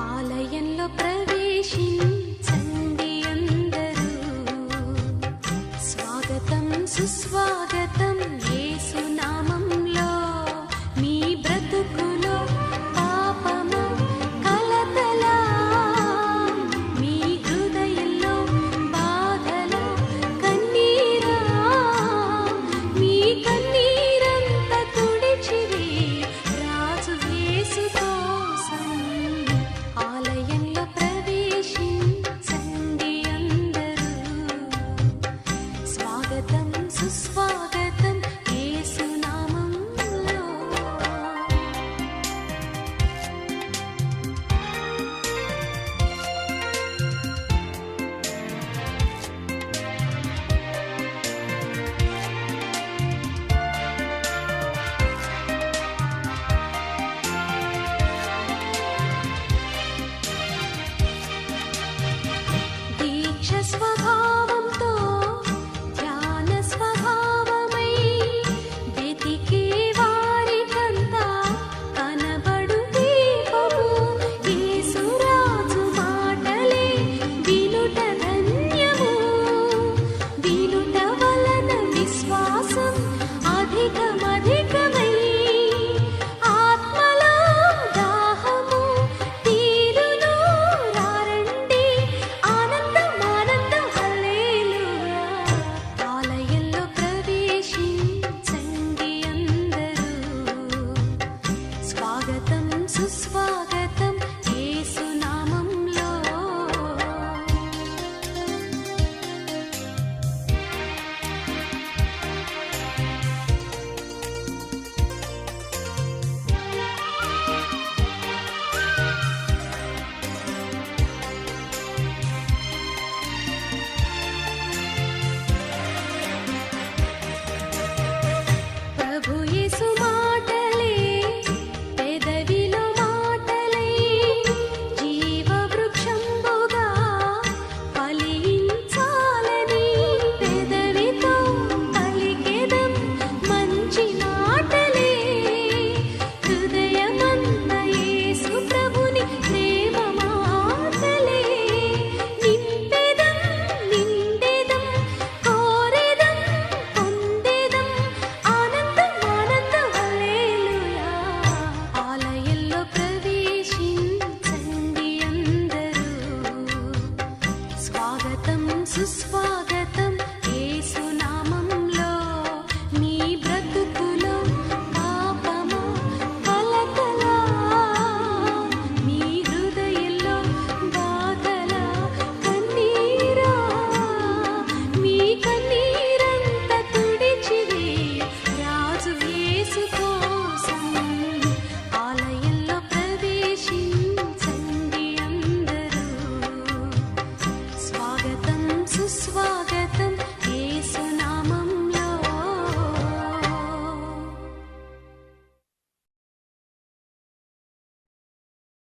ఆలయంలో ప్రవేశించండి అందరూ. స్వాగతం సుస్వాగతం. స్వాగతం సుస్వాగతం